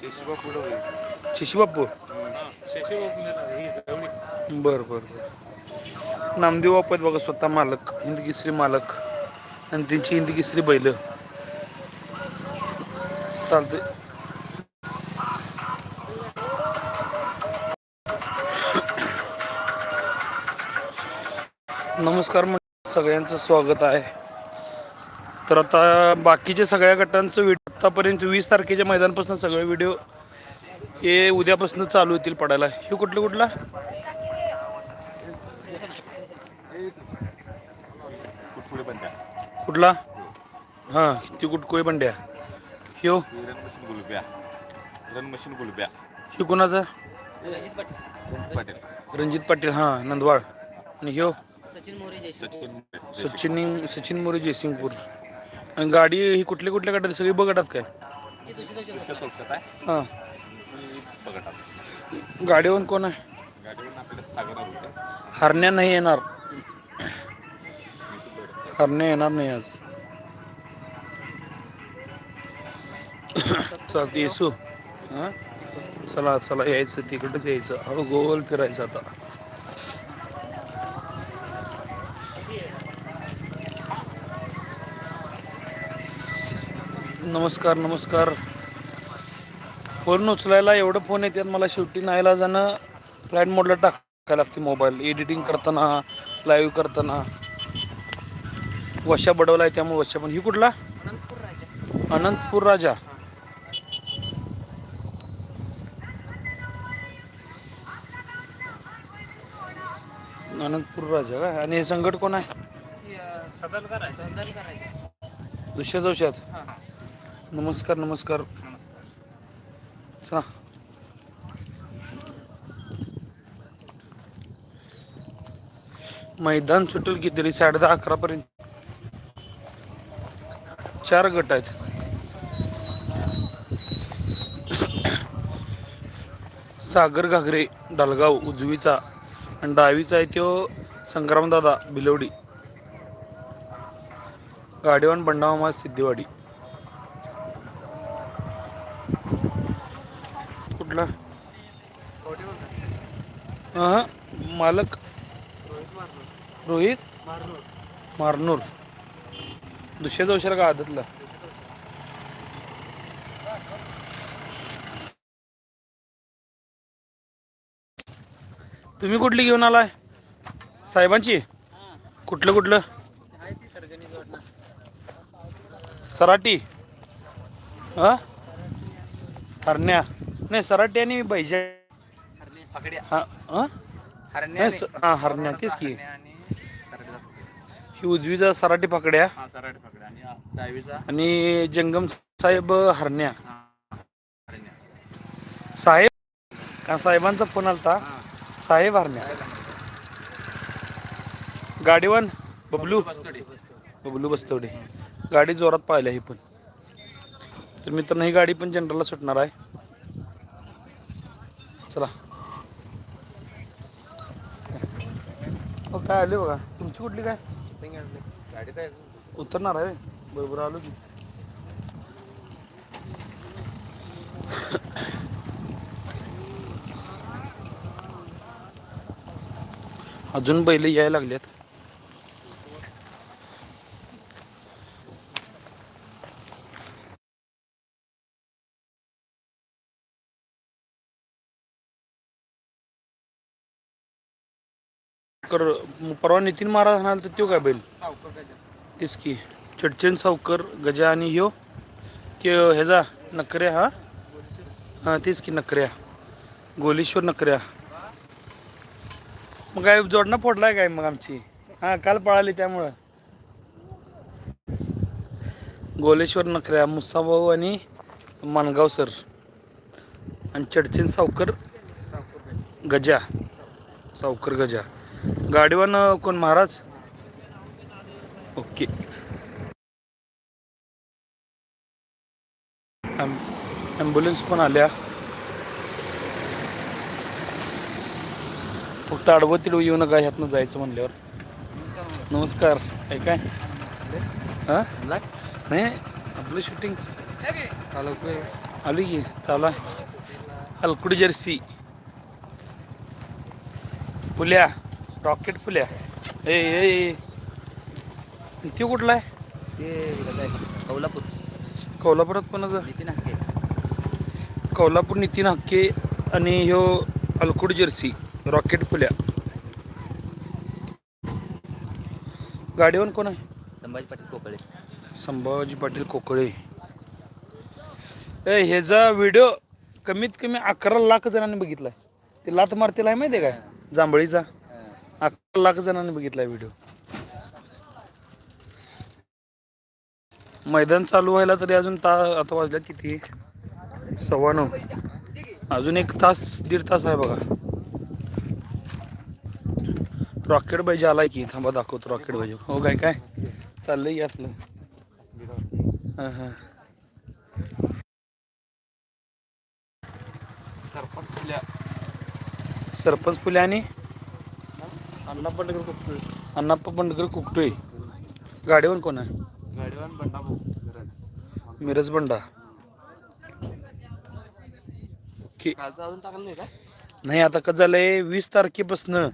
शिशुबाप्पू बर बर बर. नामदेव बाप्पा आहेत बघा स्वतः मालक हिंदकेसरी मालक. आणि त्यांची हिंदकेसरी बैल. चालते नमस्कार सगळ्यांचं स्वागत आहे. तर आता बाकीच्या सगळ्या गटांचं व्हिडिओ आतापर्यंत वीस तारखेच्या मैदानपासून सगळे व्हिडिओ हे उद्यापासून चालू होतील पडायला. हे कुठलं कुठला? कुठला? हां ती कुटकोळी बंड्या. ह्यो? Run machine Gulbya run machine Gulbya ह्यो कुणाचा? पाटील रणजित पाटील. हां नंदवाळ. आणि ह्यो? सचिन मोरे सचिन सचिन मोरे जयसिंगपूर. आणि गाडी ही कुठल्या कुठल्या गटात सगळी बघतात काय? दुसऱ्या आहे हां. गाडीवर कोण आहे? गाडीवरून आपल्याला सागर हरण्या नाही येणार. हरण्या येणार नाही आज. चालते येसू. हां? चला चला यायचं तिकडच यायचं. हळू गोल फिरायचं आता. नमस्कार नमस्कार. फोन उचलायला एवढं फोन येतात मला शेवटी नाहीला जाणं फ्लाईट मोडला टाकायला लागते मोबाईल. एडिटिंग करताना लाईव्ह करताना. वशा बडवलाय त्यामुळे वशा पण. ही कुठला? अनंतपूर राजा. अनंतपूर राजा अनंतपूर राजा काय आणि हे संकट कोण आहे? दुसऱ्या हां. नमस्कार नमस्कार. चला. मैदान सुटेल किती तरी साडे दहा अकरा पर्यंत चार गट आहेत. सागर घागरे डालगाव उजवीचा आणि डावीचा आहे तो संग्रामदादा बिलवडी गाडीवान बंडामामा सिद्धेवाडी. कुठला हा मालक. रोहित मारनूर. दुसऱ्या चौशाला का आदतला. तुम्ही कुठली घेऊन आलाय? साहेबांची? कुठलं कुठलं? सराटी. हा? हरण्या. नाही सराटी आणि बैजा हा हा हरण्या हा, तेच की. ही उजवीचा सराटी पकड्या. हा आणि जंगम साहेब हरण्या. साहेब का साहेबांचा फोन आलता? साहेब हरण्या. गाडीवान बबलू. बबलू बस्तवडे गाडी जोरात पाहिल्या ही पण. तर मित्रांनो ही गाडी पण जनरलला सुटणार आहे. चला. हो काय आले बघा. तुमची कुठली काय? गाडीत आहे उतरणार आहे बरोबर आलो की. अजून बैल यायला लागलेत. कर परवा नितीन महाराज म्हणाल तर तो काय बैल? तेच की चडचन सावकर गजा आणि ह्यो ते ह्याचा नकऱ्या हा? हां तेच की नकऱ्या गोलेश्वर नकऱ्या मग काय जोडणं फोडलाय काय मग आमची? हां काल पळाली त्यामुळं. गोलेश्वर नकऱ्या मुसाभाऊ आणि मानगाव सर आणि चडचन सावकर गजा. सावकर गजा. गाडीवान कोण? महाराज? ओके. ॲम्ब्युलन्स पण आल्या. फक्त आडवं तिडवं येऊ नका ह्यातनं जायचं म्हणल्यावर. नमस्कार. काय काय? हां? नाही? आपलं शूटिंग चालवतोय आली की. चाला. अलकुड जर्सी. पुल्या. रॉकेट पुल्या ए ए. ती कुठला आहे? ते कोल्हापूर. कोल्हापुरात कोणाचं नितीन हाके. कोल्हापूर नितीन हक्के आणि ह्यो अलकुड जर्सी रॉकेट पुल्या गाडीवर कोण आहे? संभाजी पाटील कोकळे. संभाजी पाटील कोकळे. ए ह्याचा व्हिडिओ कमीत कमी अकरा लाख जणांनी बघितलाय. ते लात मारतील आहे माहिती आहे काय जांभळीचा. लाख जणांनी बघितलाय व्हिडिओ मैदान चालू व्हायला तरी अजून ता आता वाजल्यात किती? सव्वा नऊ. अजून एक तास दीड तास आहे बघा. रॉकेट पाहिजे आलाय की थांबा दाखवतो रॉकेट पाहिजे हो काय काय? चाललंय यातलं हां हां. सरपंच आपल्या सरपंच फुले आणि? अण्णा पंढरपूर कोकळे अण्णाप्पा कुकटोय गाडीवर कोण आहे? गाडीवान बंडा भाऊ मिरज. बंडा. की कालचं अजून टाकलं नाही काय नाही आता कसं झालंय वीस तारखेपासनं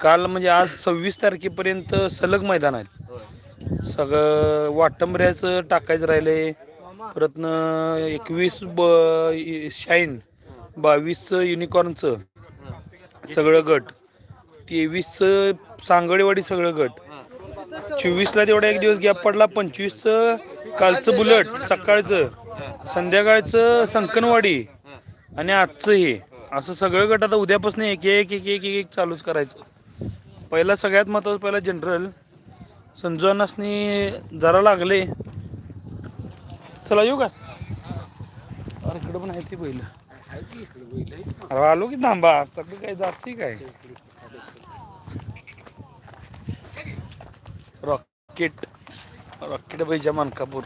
काल म्हणजे आज सव्वीस तारखेपर्यंत सलग मैदान आहेत होय. सगळं वाटंबऱ्याचं टाकायचं राहिलंय. परतनं एकवीस ब शाईन बावीस युनिकॉर्नचं सगळं गट. तेवीसचं सांगडेवाडी सगळं गट. चोवीसला तेवढा एक दिवस गॅप पडला. पंचवीसचं कालचं बुलट सकाळचं. संध्याकाळचं संकनवाडी आणि आजचं हे. असं सगळं गट आता उद्यापासून एक एक एक एक एक एक चालूच करायचं. पहिला सगळ्यात महत्त्वाचं पहिला जनरल. संजू जरा लागले. चला येऊ का? अरे इकडं पण आहे ते पहिलं आलो की थांबा. काय जाते काय? Rocket rocket Baija Mankapur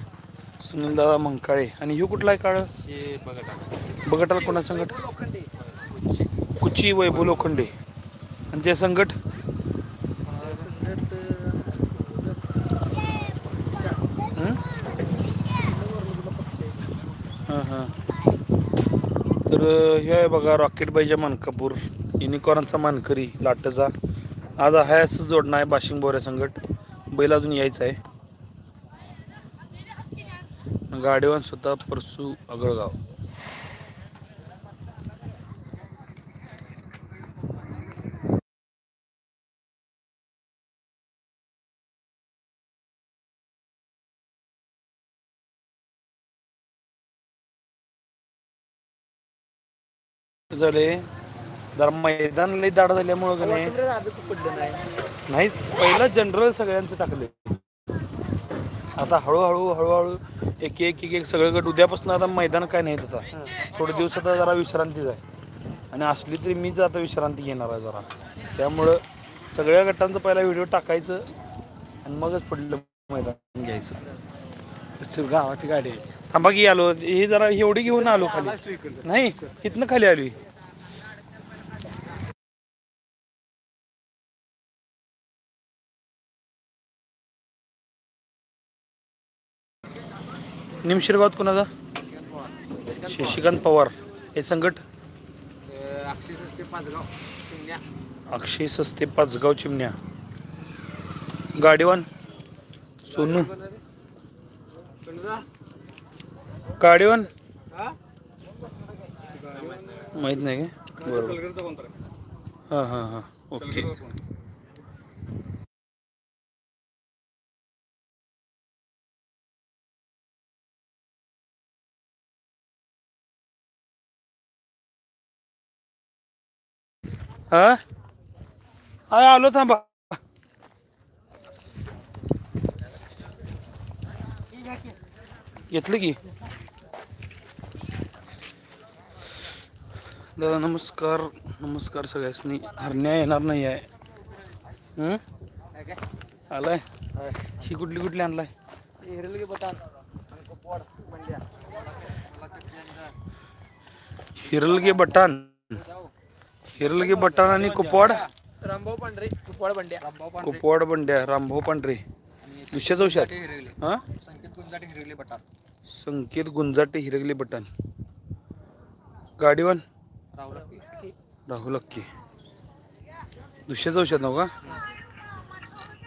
Sunil Dada Mankale. आणि ह्यो कुठला आहे काळ? हे बघा बघटाल कोणा संकट कुची वैभव लोखंडे. आणि हं? हां हां. तर हे आहे बघा रॉकेट बाईच्या मानकापूर युनिकॉर्नचा मानकरी लाटचा आज आहे असं जोडणं आहे बाशिंग बोऱ्या संकट बैल अजून यायचं आहे. गाडीवान स्वतः परसू अगळगाव झाले जरा मैदान लई दाड झाल्यामुळं का नाही? पडलं नाही. नाहीच पहिलं जनरल सगळ्यांचं टाकले. आता हळूहळू हळूहळू एक एक एक एक सगळं गट उद्यापासून आता मैदान काय नाही आता. थोडे दिवस आता जरा विश्रांतीच आहे. आणि असली तरी मीच आता विश्रांती घेणार आहे जरा. त्यामुळं सगळ्या गटांचा पहिला व्हिडिओ टाकायचं आणि मगच पडलं मैदान घ्यायचं. गावाची गाडी आहे. थांबा की आलो. हे जरा एवढी घेऊन आलो खाली. नाही इथनं खाली आलोय. निमशिरगावात कोणाचा? शशिकांत पवार. हे संकट? अक्षय सस्ते पाचगाव अक्षय सस्ते पाचगाव चिमण्या. गाडीवान? सोनू. गाडीवान? माहीत नाही का? बरोबर. हां हां हां. ओके. हा? आलो थांबा. घेतलं की? दादा नमस्कार. नमस्कार सगळ्यांनी हरण्या येणार नाही आहे. हं? आलाय? ही कुठली कुठली आणलाय? हिरलगे बटान हिरलगे बटाण बटाण आणि कुपवाड. रामभाऊ पांढरे कुपवाड बंड्या. रामभाऊ पांढरे कुपवाड बंड्या रामभाऊ पांढरे. दुसऱ्याच औषध हिरगले हा? संकेत गुंजाटे हिरगले बटान संकेत गुंजाटे हिरगले बटाण. गाडीवान? राहुल राहुल अक्की. दुसऱ्याच औषध नाव का?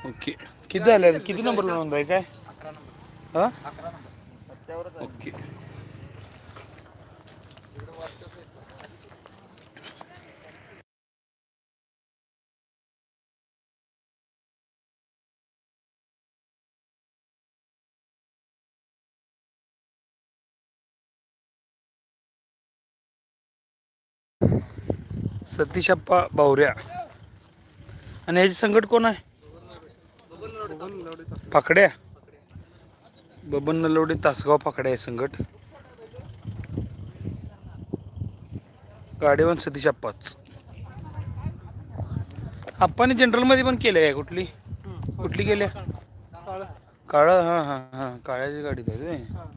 ओके. किती झाले? किती नंबर नोंद आहे? काय? हा? ओके. सतीशप्पा बावऱ्या. आणि ह्याची संकट कोण आहे? पाकड्या. बबन नलवडे तासगाव पाकड्या आहे संकट. गाडीवान सतीश आप्पाच आप्पाने जनरलमध्ये पण केलं आहे कुठली? कुठली केल्या काळं. हां हां हां. काळ्याची गाडी आहे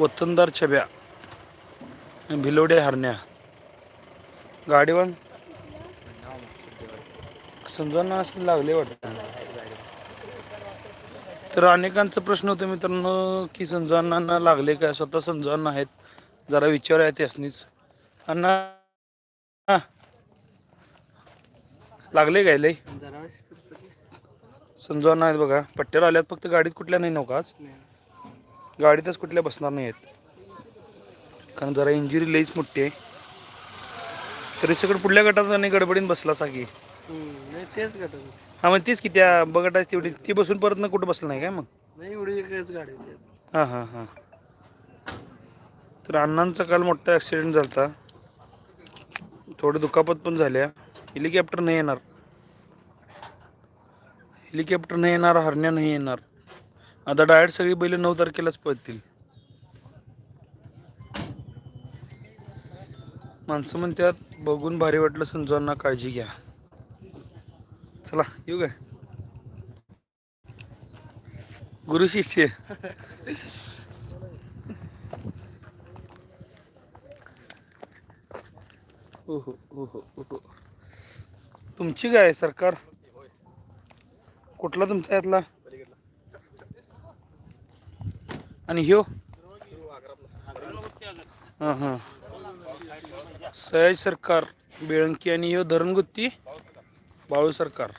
वतनदार छब्या भिलोडे हरण्या. गाडीवान? समजावून असं लागले वाटतं. तर अनेकांचा प्रश्न होतो मित्रांनो की संजवांना लागले काय स्वतः संजवान आहेत. जरा विचार आहे त्यासनीच. अण्णा? लागले काय लय? समजावना आहेत बघा. पट्ट्यावर आल्यात फक्त गाडीत कुठल्या नाही नव्हता गाडीतच कुठल्या बसणार नाही आहेत कारण जरा इंजुरी लईच मोठी आहे. तरी सगळं पुढल्या गटात आणि गडबडीत बसला नाही तेच गट हा मग तीच की त्या बगटाची तेवढी. ती बसून परत ना कुठं बसलं नाही काय मग? नाही एवढी एकच गाडी होती. हां हां हां. तर अण्णांचा काल मोठा ॲक्सिडेंट झाला थोडं दुखापत पण झाल्या. हेलिकॉप्टर नाही येणार. हेलिकॉप्टर नाही येणार हरण्या नाही येणार. आता डायरेक्ट सगळी बैल नऊ तारखेलाच पळतील. माणसं म्हणतात बघून भारी वाटलं संजवांना काळजी घ्या. चला येऊ काय? गुरु शिष्य. हो हो हो हो हो हो. तुमची काय आहे सरकार? कुठला तुमचा यातला? आणि ह्यो? हां हां. सयाज सरकार बेळंकी आणि ह्यो धरणगुत्ती बाळू सरकार.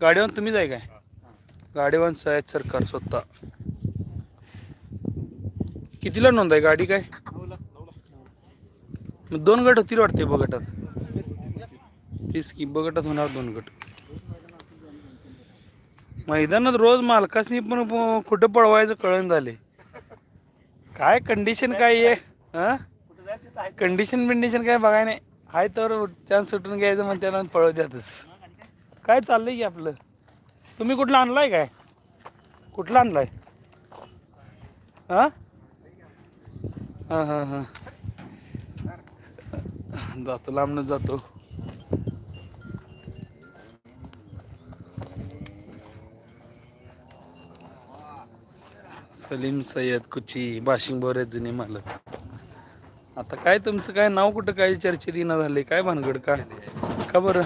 गाडीवान तुम्हीच आहे काय? गाडीवान सयाज सरकार स्वतः. कितीला नोंद आहे गाडी काय? मग दोन गट होतील वाटते बघटात तीस की बघटात होणार दोन गट. मैदानात रोज मालकासनी पण कुठं पळवायचं कळण झाले. काय कंडिशन काय आहे? कंडिशन बिंडिशन काय बघाय नाही. आहे तर चान्स सुटून घ्यायचं म्हणते त्याला पळत द्यातच काय चाललंय की आपलं? तुम्ही कुठलं आणलाय काय? कुठलं आणलाय? हा? हा हा हा. जातो लांबनच जातो. सलीम सय्यद कुची बाशिंग बोरे जुने मालक. आता काय तुमचं काय नाव कुठं? काय चर्चेत येणं झाले काय भानगड? का? का बरं?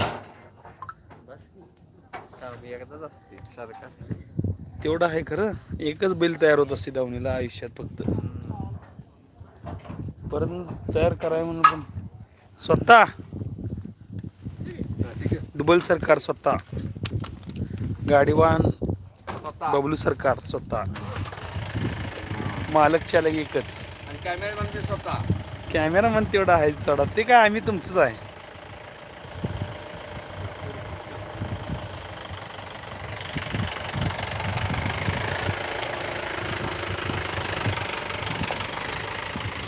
तेवढं आहे खरं? एकच बैल तयार होत असते दावणीला आयुष्यात फक्त. परत तयार कराय म्हणून पण. स्वतः? दुबल सरकार स्वतः. गाडीवान बबलू सरकार स्वतः. मालक चालक एकच आणि कॅमेरामॅन बी स्वतः. कॅमेरामन तेवढा आहे चढा ते काय आम्ही तुमचंच आहे.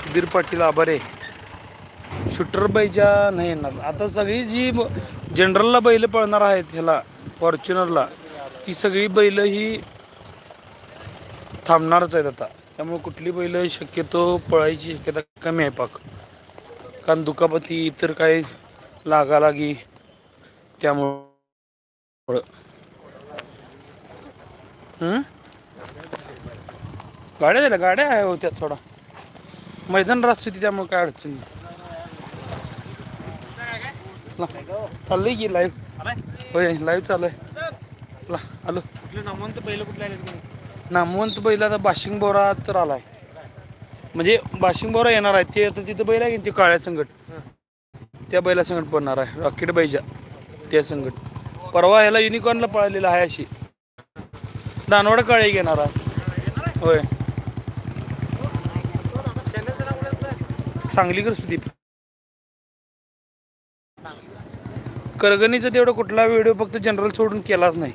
सुधीर पाटील आभारे शूटर बैजा नाही येणार. आता सगळी जी जनरलला बैल पळणार आहेत ह्याला फॉर्च्युनरला ती सगळी बैल ही थांबणारच आहेत आता. त्यामुळे कुठली बैल शक्यतो पळायची शक्यता कमी आहे पाक. कारण दुखापती इतर काही लागालागी त्यामुळं? गाड्या झाल्या गाड्या आहे होत्या थोडा मैदान रास्त होती त्यामुळे काय अडचण नाही. चाललंय की लाईव्ह होय लाईव्ह चालू आहे. आलो. पहिलं कुठले आले नामवंत बैल आता बाशिंग बोरा तर आलाय. म्हणजे बाशिंग बोरा येणार आहे ते आता तिथं बैल आहे की ते काळ्या संगट. त्या बैलासंगट पडणार आहे रॉकेट बैजा त्या संगट. परवा ह्याला युनिकॉर्नला पळालेला आहे अशी. दानवड काळे घेणार आहे. होय. सांगलीकर सुदीप. करगणीचा तेवढा कुठला व्हिडिओ फक्त जनरल सोडून केलाच नाही.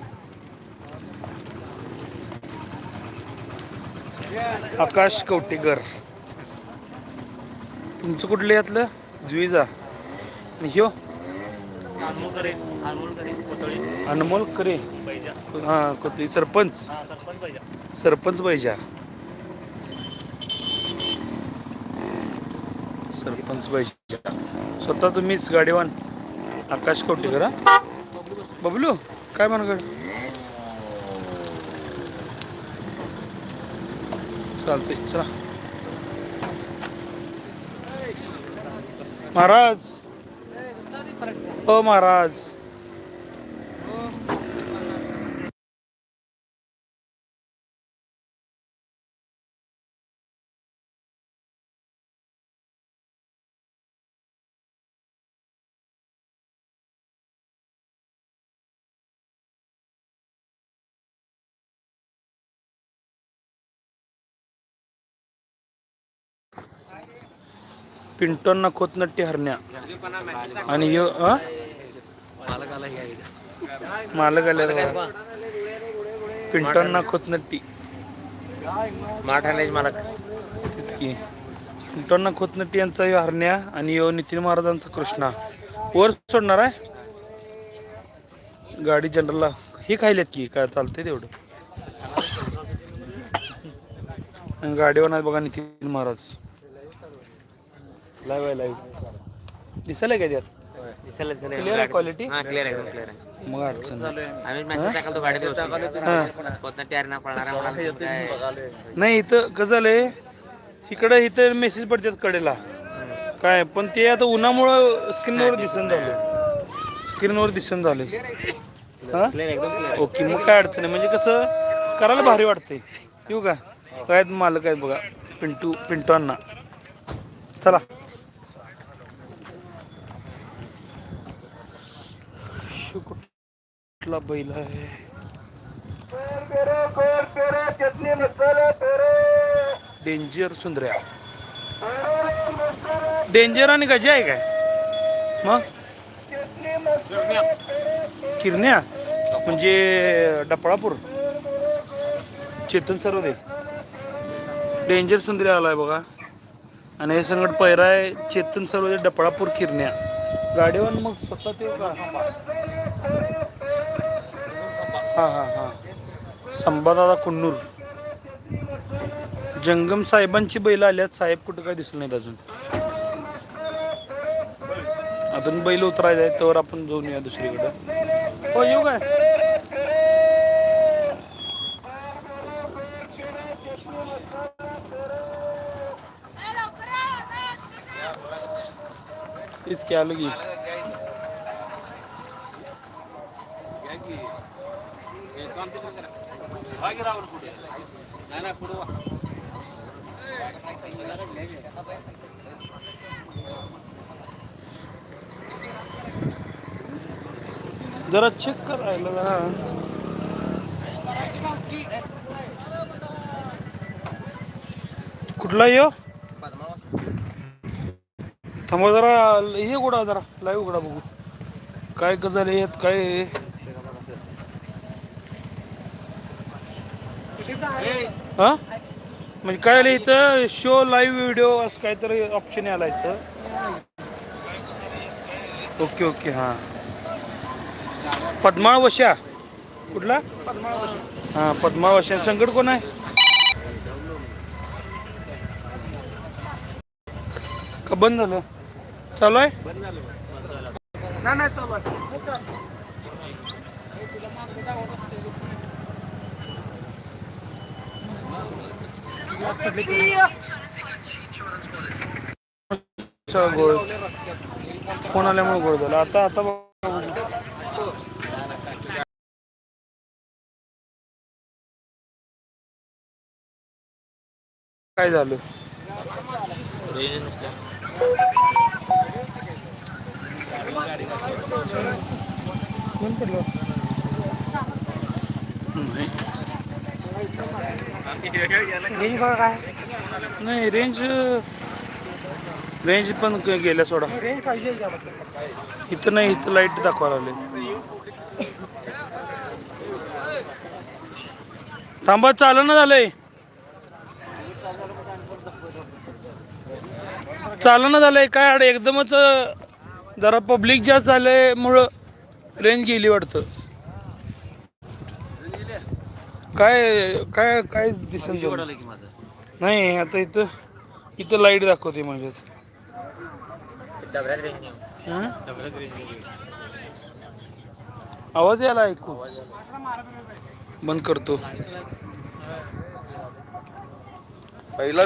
आकाश कवटेकर. तुमचं कुठलं यातलं? जुईजा. आणि ह्यो? अनमोल करे हा सरपंच. हा सरपंच बैजा. सरपंच बैजा. स्वतः तुम्हीच गाडीवान आकाश कवटेकर हा? बबलू काय म्हणगड चालते चला. महाराज. हो महाराज. पिंटोंना खोतनट्टी हरण्या. आणि हा मालक आले पिंटोंना खोतनट्टी. माठाणे मालक. तेच की. पिंटोंना खोतनट्टी यांचा ह्यो हरण्या आणि ह्यो नितीन महाराजांचा कृष्णा. वर सोडणार आहे? गाडी जनरलला. हे खायल्यात की? काय चालतंय तेवढं? गाडीवर नाही बघा नितीन महाराज. लाईव्ह आहे लाईव्ह दिसायला काय त्यात? क्लिअर आहे क्वालिटी हा क्लिअर आहे क्लिअर आहे. मग अडचण नाही. आम्ही मेसेज टाकला तो गाडीत. स्वतः टॅरना पळणार आहे म्हणाले. काय? नाही इथं कसं झालंय इकडं इथं मेसेज पडतात कडेला. काय पण ते आता उन्हामुळं स्क्रीनवर दिसन झालं. स्क्रीनवर दिसन झाले. हा? एकदम ओके मग काय अडचण आहे म्हणजे कसं करायला भारी वाटतंय. येऊ का? काय मालक आहेत बघा. पिंटू पिंटू अण्णा. चला. कुठला बैल आहे? डेंजर सुंदर्या. डेंजर आणि गजा आहे काय? मग? किरण्या? म्हणजे डपळापूर? चेतन सरोदे. डेंजर सुंदरी आलाय बघा. आणि हे संगत पैरा आहे चेतन सरोदे डपळापूर किरण्या. गाडीवर मग स्वतः ते हां हां हा. संभादादा कुन्नूर. जंगम साहेबांची बैल आल्यात. साहेब कुठं काय दिसलं नाहीत अजून. अजून बैल उतरायचं आहे तर आपण जाऊन या दुसरीकडे. हो येऊ काय? तीच की. जरा चेक करायला जरा. कुठला यो? थांबा जरा हे उघडा जरा लाईव्ह उघडा बघू. काय गजल येत काय हां? म्हणजे काय आलं इथं? शो लाईव्ह व्हिडिओ असं काहीतरी ऑप्शन आला इथं. ओके ओके हां. पद्माळ कुठला? हां पद्माळ वशा संकट कोण आहे? का बंद झालं? चालू आहे? नाही चालू आहे. गोळ फोन आल्यामुळे गोळ झाला आता आता काय झालं कोण पडलं नाही रेंज बघा काय? नाही रेंज रेंज पण गेल्या सोडा. रेंज पाहिजे इथं नाही इथं लाइट दाखवायला लागले. थांबा चालू ना झालंय. चालू ना झालंय काय अड एकदमच जरा पब्लिक जास्त झालंय मुळं रेंज गेली वाटतं. काय काय काय दिसेल की माझं. नाही आता इथं इथं लाइट दाखवते माझ्यात हं? आवाज यायला ऐकू बंद करतो. पहिला